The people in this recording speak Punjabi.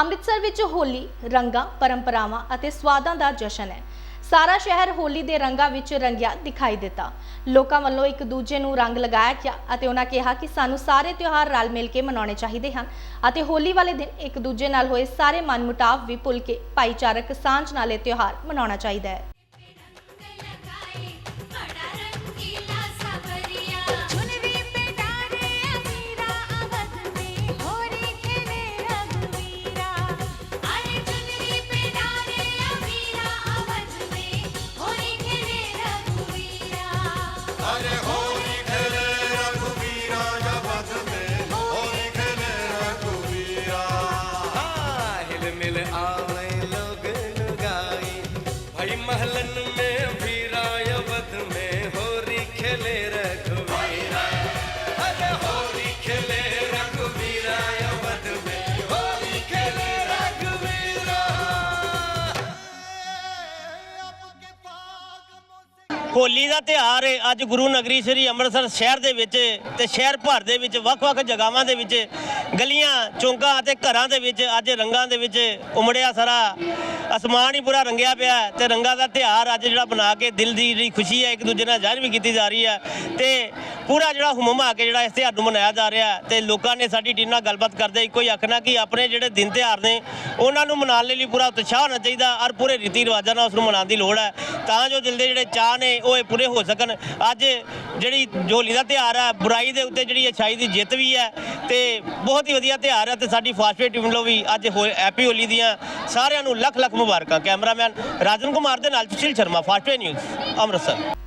ਅੰਮ੍ਰਿਤਸਰ ਵਿੱਚ ਹੋਲੀ, ਰੰਗਾਂ, ਪਰੰਪਰਾਵਾਂ ਅਤੇ ਸਵਾਦਾਂ ਦਾ ਜਸ਼ਨ ਹੈ। ਸਾਰਾ ਸ਼ਹਿਰ ਹੋਲੀ ਦੇ ਰੰਗਾਂ ਵਿੱਚ ਰੰਗਿਆ ਦਿਖਾਈ ਦਿੱਤਾ। ਲੋਕਾਂ ਵੱਲੋਂ ਇੱਕ ਦੂਜੇ ਨੂੰ ਰੰਗ ਲਗਾਇਆ ਗਿਆ ਅਤੇ ਉਹਨਾਂ ਕਿਹਾ ਕਿ ਸਾਨੂੰ ਸਾਰੇ ਤਿਉਹਾਰ ਰਲ ਮਿਲ ਕੇ ਮਨਾਉਣੇ ਚਾਹੀਦੇ ਹਨ ਅਤੇ ਹੋਲੀ ਵਾਲੇ ਦਿਨ ਇੱਕ ਦੂਜੇ ਨਾਲ ਹੋਏ ਸਾਰੇ ਮਨਮੁਟਾਵ ਵੀ ਭੁੱਲ ਕੇ ਭਾਈਚਾਰਕ ਸਾਂਝ ਨਾਲ ਇਹ ਤਿਉਹਾਰ ਮਨਾਉਣਾ ਚਾਹੀਦਾ ਹੈ। मिल आवे लोग लुगाई भाई महलन ਹੋਲੀ ਦਾ ਤਿਉਹਾਰ ਹੈ। ਅੱਜ ਗੁਰੂ ਨਗਰੀ ਸ੍ਰੀ ਅੰਮ੍ਰਿਤਸਰ ਸ਼ਹਿਰ ਦੇ ਵਿੱਚ ਤੇ ਸ਼ਹਿਰ ਭਰ ਦੇ ਵਿੱਚ ਵੱਖ-ਵੱਖ ਜਗ੍ਹਾਵਾਂ ਦੇ ਵਿੱਚ ਗਲੀਆਂ, ਚੌਂਕਾਂ ਅਤੇ ਘਰਾਂ ਦੇ ਵਿੱਚ ਅੱਜ ਰੰਗਾਂ ਦੇ ਵਿੱਚ ਉਮੜਿਆ ਸਾਰਾ ਅਸਮਾਨ ਹੀ ਪੂਰਾ ਰੰਗਿਆ ਪਿਆ ਹੈ ਤੇ ਰੰਗਾਂ ਦਾ ਤਿਉਹਾਰ ਅੱਜ ਜਿਹੜਾ ਬਣਾ ਕੇ ਦਿਲ ਦੀ ਜਿਹੜੀ ਖੁਸ਼ੀ ਹੈ ਇੱਕ ਦੂਜੇ ਨਾਲ ਜ਼ਾਹਿਰ ਵੀ ਕੀਤੀ ਜਾ ਰਹੀ ਹੈ ਤੇ ਪੂਰਾ ਜਿਹੜਾ ਹੁਮਮਾ ਕੇ ਜਿਹੜਾ ਇਸ ਤਿਉਹਾਰ ਨੂੰ ਮਨਾਇਆ ਜਾ ਰਿਹਾ ਹੈ ਤੇ ਲੋਕਾਂ ਨੇ ਸਾਡੀ ਟੀਮ ਨਾਲ ਗੱਲਬਾਤ ਕਰਦੇ ਇੱਕੋ ਹੀ ਆਖਣਾ ਕਿ ਆਪਣੇ ਜਿਹੜੇ ਦਿਨ ਤਿਉਹਾਰ ਨੇ ਉਹਨਾਂ ਨੂੰ ਮਨਾਉਣ ਲਈ ਪੂਰਾ ਉਤਸ਼ਾਹ ਹੋਣਾ ਚਾਹੀਦਾ ਔਰ ਪੂਰੇ ਰੀਤੀ ਰਿਵਾਜਾਂ ਨਾਲ ਉਸ ਨੂੰ ਮਨਾਉਣ ਦੀ ਲੋੜ ਹੈ। ਤਾਂ ਜੋ ਦਿਲ ਦੇ ਜਿਹੜੇ ਚਾਹ ਨੇ ਉਹ ਇਹ ਪੂਰੇ ਹੋ ਸਕਣ। ਅੱਜ ਜਿਹੜੀ ਜੋਲੀ ਦਾ ਤਿਉਹਾਰ ਹੈ, ਬੁਰਾਈ ਦੇ ਉੱਤੇ ਜਿਹੜੀ ਅੱਛਾਈ ਦੀ ਜਿੱਤ ਵੀ ਹੈ ਤੇ ਬਹੁਤ ਹੀ ਵਧੀਆ ਤਿਉਹਾਰ ਹੈ ਤੇ ਸਾਡੀ ਫਾਸਟਵੇਟ ਟੀਮ ਵੱਲੋਂ ਵੀ ਅੱਜ ਹੈਪੀ ਹੋਲੀ ਦੀਆਂ ਸਾਰਿਆਂ ਨੂੰ ਲੱਖ ਲੱਖ ਮੁਬਾਰਕਾਂ। ਕੈਮਰਾਮੈਨ ਰਾਜਨ ਕੁਮਾਰ ਦੇ ਨਾਲ ਸੁਸ਼ੀਲ ਸ਼ਰਮਾ ਫਾਸਟਵੇ ਨਿਊਜ਼ ਅੰਮ੍ਰਿਤਸਰ।